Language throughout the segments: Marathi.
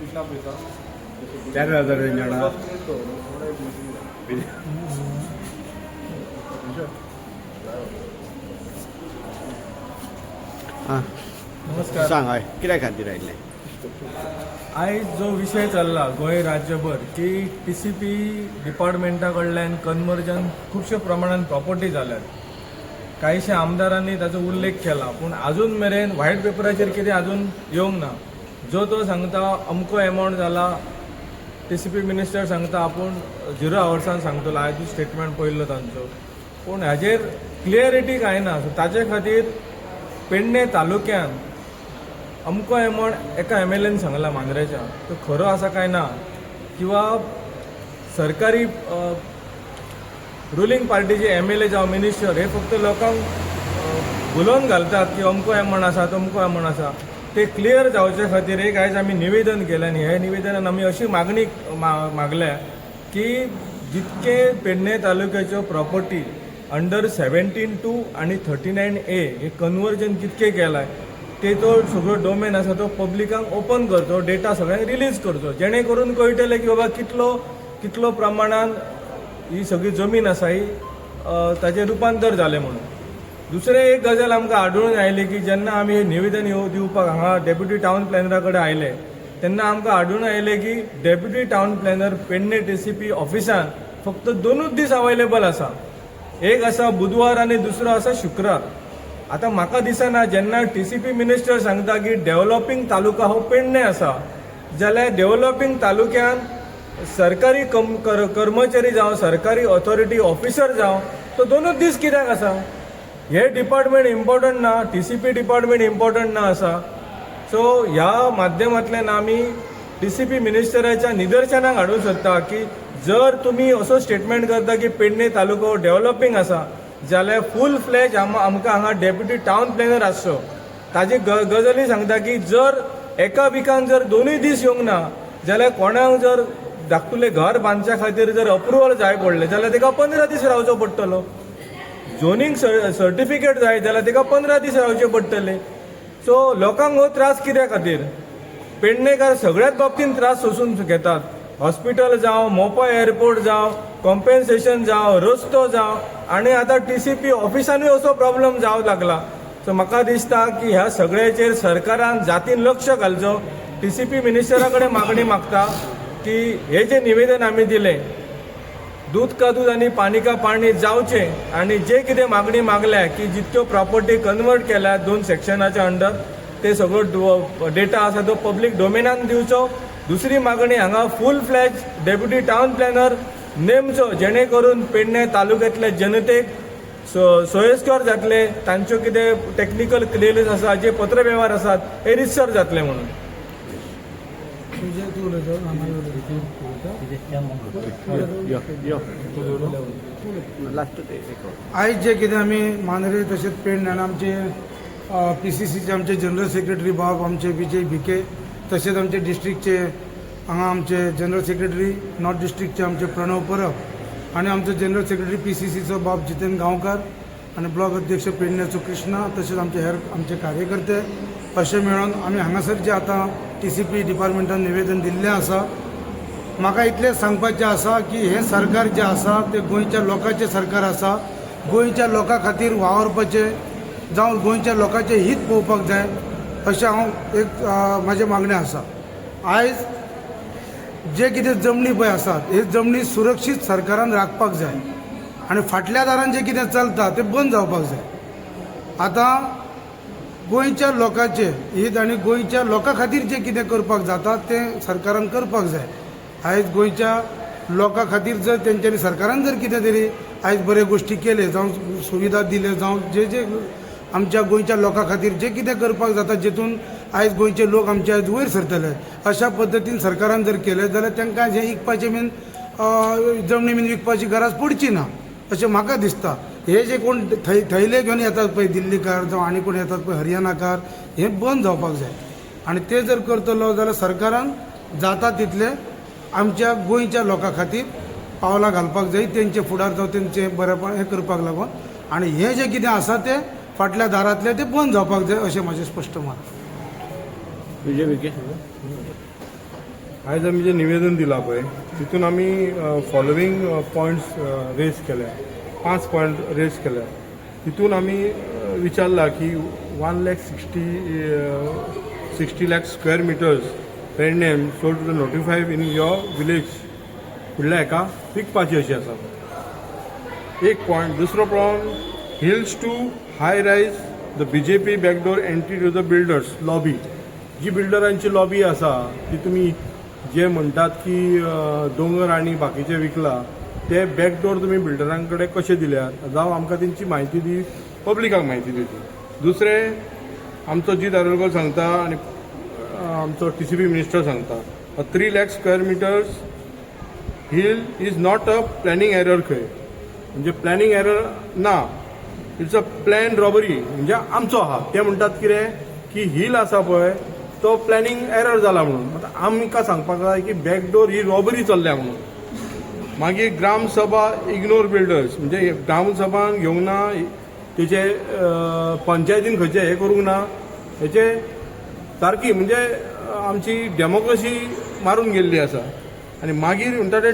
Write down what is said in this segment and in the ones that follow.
कितना पैसा चार हजार रेंजणा आं नमस्कार. सांग हय कित्या खातीर आयिल्ले आयज जो विशय चल्ला गोंय राज्यभर की टी सी पी डिपार्टमेंटा कडल्यान कन्वर्जन खुबशे प्रमाणात प्रॉपर्टी जाल्यात कांयशे आमदारांनी ताचो उल्लेख केला पूण अजून मेरेन व्हायट पेपराचेर कितें अजून येवंक ना. जो तो सांगता अमको एमावंट जाला टी सी पी मिनिस्टर सांगता आपूण झिरो आवर्सान सांगतलो हांवें स्टेटमेंट पळयल्लो तांचो. पूण हाजेर क्लियरिटी कांय ना सो ताचे खातीर पेडणे तालुक्यान अमको एमावंट एका एम एल एन सांगला मांद्रेच्या तो खरो आसा काय ना किंवा सरकारी रुलींग पार्टीचे एम एल ए जावं मिनिस्टर हे फक्त लोकांक उलोवन भुलोवन घालतात की अमको एमावंट आसा तमको एमावंट आसा ते क्लियर जावचे खातीर एक आयज आमी निवेदन केलें आनी हे निवेदनान आमी अशी मागणी मागल्या की जितके पेडणे तालुक्याच्यो प्रॉपर्टी अंडर सेव्हन्टीन टू आणि थर्टी नायन ए हे कन्वर्जन कितके केलाय तेचो सगळो डोमेन आसा तो पब्लिकांक ओपन करचो डेटा सगळ्यांक रिलीज करचो. जेणे करून कळटलें की बाबा कितलो कितलो प्रमाणान ही सगळी जमीन आसा ही ताचे ताचें रुपांतर जालें म्हणून. दुसरें एक गजाल आमकां आढळून आयली की जेन्ना आमी हे निवेदन दिवपाक हांगा डेप्युटी टावन प्लॅनरा कडेन आयले तेन्ना आमकां आढळून आयलें की deputy town planner Pernem T C P ऑफिसान फक्त दोनूच दीस अवेलेबल आसा. एक आसा बुधवार आनी दुसरो आसा शुक्रार आतां म्हाका दिसना जेन्ना टी सी पी मिनिस्टर सांगता की डेव्हलपिंग तालुका हो पेडणे आसा जाल्यार डेव्हलपिंग तालुक्यान सरकारी कम कर कर्मचारी जावं सरकारी ऑथॉरिटी ऑफिसर जावं तो दोनूच दीस कित्याक आसा? हे डिपार्टमेंट इम्पॉर्टंट ना T C P department important ना आसा. सो ह्या माध्यमांतल्यान आमी टी सी पी मिनिस्टराच्या निदर्शनाक हाडूंक सोदता की जर तुमी असो स्टेटमेंट करता की पेडणे तालुको डेव्हलपिंग आसा जाल्यार फूल फ्लॅज आम आमकां हांगा डेप्युटी टावन प्लॅनर आसचो ताजी ग गजाली सांगता की जर एका विकान जर दोनूय दीस येवंक ना जाल्यार कोणाक जर धाकटुलें घर बांदच्या खातीर जर अप्रुवल जाय पडलें जाल्यार ताका पंदरा दीस रावचो पडटलो. झोनींग सर्टिफिकेट जाय जाल्यार ताका पंदरा दीस रावचे पडटले. सो लोकांक हो त्रास कित्या खातीर? पेडणेकार सगळ्याच बाबतींत त्रास सोसून घेतात. हॉस्पिटल जावं मोपा एअरपोर्ट जावं कॉम्पेन्सेशन जावं रस्तो जावं आनी आतां टी सी पी ऑफिसानूय असो प्रॉब्लेम जावंक लागला. सो म्हाका दिसता की ह्या सगळ्याचेर सरकारान जातीन लक्ष घालचो. टी सी पी मिनिस्टरा कडेन मागणी मागता की हे जे निवेदन आमी दिलें दूध का दूध आणि पाणी का पाणी जावचे आणि जे कितें मागणी मागल्या की जितक्यो प्रॉपर्टी कन्वर्ट केल्या दोन सेक्शनाच्या अंडर ते सगळो डेटा आसा तो पब्लीक डोमेनान दिवचो. दुसरी मागणी हांगा full fledged deputy town planner नेमचो जेणे करून पेडणे तालुक्यातल्या जनतेक सो सोयस्कर जातले तांच्यो कितें टॅक्निकल क्लियरन्स आसा जे पत्रव्यवहार आसात हे रितसर जातले म्हणून. आयज जे कितें आमी मांद्रे तशेंच पेडणे आनी आमचे पी सी सीचे आमचे जनरल सेक्रेटरी बाब आमचे विजय भिके तशेंच आमचे डिस्ट्रिक्टचे हांगा आमचे जनरल सेक्रेटरी नॉर्थ डिस्ट्रिक्टचे आमचे प्रणव परब आनी आमचो जनरल सेक्रेटरी पी सी सीचो बाब जितेन गांवकार आनी ब्लॉक अध्यक्ष पेडण्याचो कृष्णा तशेंच आमचे हेर आमचे कार्यकर्ते. अशें मेळोन आमी हांगासर जे आतां टी सी पी डिपार्टमेंटान निवेदन दिल्लें आसा म्हाका इतलें सांगपाचें आसा की हें सरकार जें आसा तें गोंयच्या लोकांचें सरकार आसा गोंयच्या लोकां खातीर वावरपाचें जावं गोंयच्या लोकांचें हित पळोवपाक जाय अशें हांव एक अ, म्हाजें मागणें आसा. आयज जे कितें जमनी पळय आसात हे जमनी सुरक्षीत सरकारान राखपाक जाय. आनी फाटल्या दारान जें कितें चलता तें बंद जावपाक जाय. आतां गोंयच्या लोकांचे हित आनी गोंयच्या लोकां खातीर जें कितें करपाक जाता तें सरकारान करपाक जाय. आयज गोंयच्या लोकां खातीर जर तेंच्यांनी सरकारान जर कितें तरी आयज बरे गोश्टी केले जावं सुविधा दिले जावं जे जे आमच्या गोंयच्या लोकां खातीर जे कितें करपाक जाता जेतून आयज गोंयचे लोक आमचे आयज वयर सरतले. अशा पद्दतीन सरकारान जर केलें जाल्यार तांकां हें विकपाचें बीन जमनी बीन विकपाची गरज पडची ना अशें म्हाका दिसता. हे जे कोण थै थैले घेवन येतात पळय दिल्लीकार जावं आनी कोण येतात पळय हरियाणाकार हे बंद जावपाक जाय. आनी ते जर करतलो जाल्यार सरकारान जाता तितले आमच्या गोंयच्या लोकां खातीर पावलां घालपाक जाय तेंचे फुडार जावं तेंचे बरेपण हें करपाक लागून. आनी हें जें कितें आसा तें फाटल्या दारांतलें तें बंद जावपाक जाय अशें म्हाजें स्पश्ट मत. विजय विके आयज आमी निवेदन दिलां पळय तितून आमी फॉलोवींग पॉयंट्स रेज केल्या. पांच पॉयंट रेज केल्या. तितून आमी विचारला की one lakh sixty sixty lakh square metres Pernem so to notify in your village फुडल्या हेका विकपाची अशी आसा एक पॉयंट दुसरो point hills to high raise the B J P backdoor entry to the builders lobby जी बिल्डरांची लॉबी आसा ती तुमी जे म्हणटात की दोंगर आनी बाकीचे विकला ते बॅकडोर तुमी बिल्डरां कडेन कशे दिल्यात? जावं आमकां तेंची म्हायती दी पब्लिकाक म्हायती दिवची दुसरें आमचो जी आरोलकर सांगता आनी आमचो टी सी बी मिनिस्टर सांगता three lakh square metres hill is not a planning error खंय. म्हणजे प्लॅनिंग एरर ना इट्स अ प्लॅन रॉबरी म्हणजे आमचो आहा ते म्हणटात कितें की हिल आसा पळय तो प्लॅनिंग एरर जाला म्हणून. आतां आमकां सांगपाक जाय की बॅकडोर ही रॉबरी चल्ल्या म्हणून. मागीर ग्रामसभा इग्नोर बिल्डर्स म्हणजे ग्रामसभान घेवंक ना तिचे पंचायतीन खंयचे हे करूंक ना हेचे सारकी म्हणजे आमची डेमोक्रेसी मारून गेल्ली आसा आनी मागीर म्हणटा ते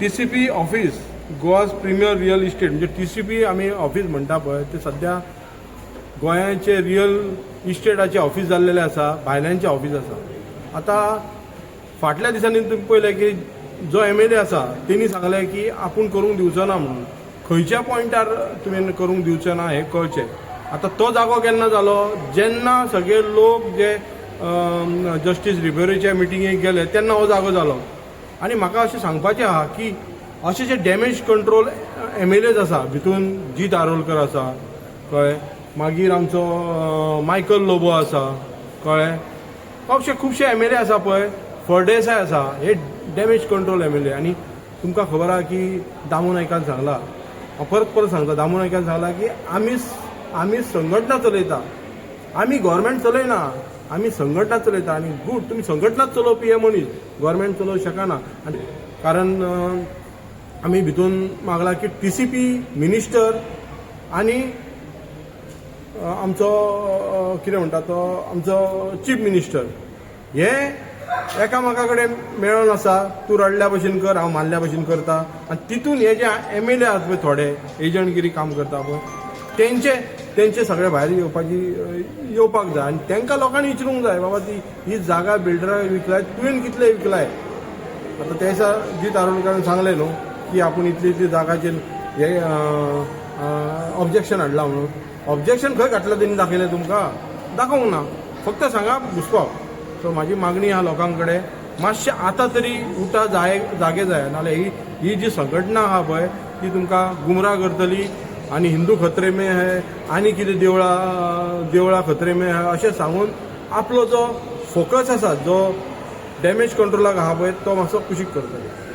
T C P office Goa's premier real estate म्हणजे टी सी पी आमी ऑफीस म्हणटा पळय ते सध्या गोंयाचे रियल इस्टेटाचे ऑफीस जाल्लेले आसा भायल्यांचे ऑफीस आसा आतां फाटल्या दिसांनी तुमी पळयलें की जो एम एल ए आसा तेणी सांगलें की आपूण करूंक दिवचो ना म्हणून. खंयच्या पॉयंटार तुवें करूंक दिवचें ना हें कळचें. आतां तो जागो केन्ना जालो जेन्ना सगळे लोक जे जस्टीस रिबेरीच्या मिटिंगेक गेले तेन्ना हो जागो जालो आनी म्हाका अशें सांगपाचें आहा की अशे जे damage control M L A's आसा भितून जीत आरोलकर आसा कळ्ळें? मागीर आमचो मायकल लोबो आसा कळ्ळें? खुबशे खुबशे एम एल ए आसा पळय फर्डेसाय आसा हे damage control M L A. आनी तुमकां खबर आहा की दामू नायकान सांगला. हांव परत परत सांगता दामू नायकान सांगला की आमी आमी संघटना चलयता. आमी गोवोरमेंट चलयना आमी संघटना चलयता. आनी गूड तुमी संघटनाच चलोवपी हे मनीस गोवोरमेंट चलोवंक शकना. आनी कारण आमी भितून मागला की टी सी पी मिनिस्टर आनी आमचो कितें म्हणटा तो आमचो चीफ मिनिस्टर हे एकामेका कडेन मेळोन आसा तूं रडल्या भशेन कर हांव मारल्या भशेन करता. आनी तितून हे जे एम एल ए आसा पळय थोडे एजंटगिरी काम करता पळय तेंचे तेंचे सगळे भायर येवपाची येवपाक जाय. आनी तेंकां लोकांनी विचारूंक जाय बाबा ती ही जागा बिल्डराक विकलाय तुवें कितले विकलाय? आतां त्या दिसा जीत सांगले सांगलें न्हू की आपूण इतली इतली जागाचेर हे ऑब्जेक्शन हाडला म्हणून. ऑब्जेक्शन खंय घातलं तेणी दाखयलें तुमकां? दाखोवंक ना. फक्त सांगा घुसपाव सो म्हाजी मागणी आहा लोकां कडेन मातशें आतां तरी उठा जाय जागे जाय. नाजाल्यार ही ही जी संघटना आहा पळय ती तुमकां गुमराह करतली आनी हिंदू खत्रे में है आनी कितें देवळां देवळां खत्रे में है अशें सांगून आपलो जो फोकस आसा जो डॅमेज कंट्रोलाक आहा पळय तो मातसो कुशीक करतलो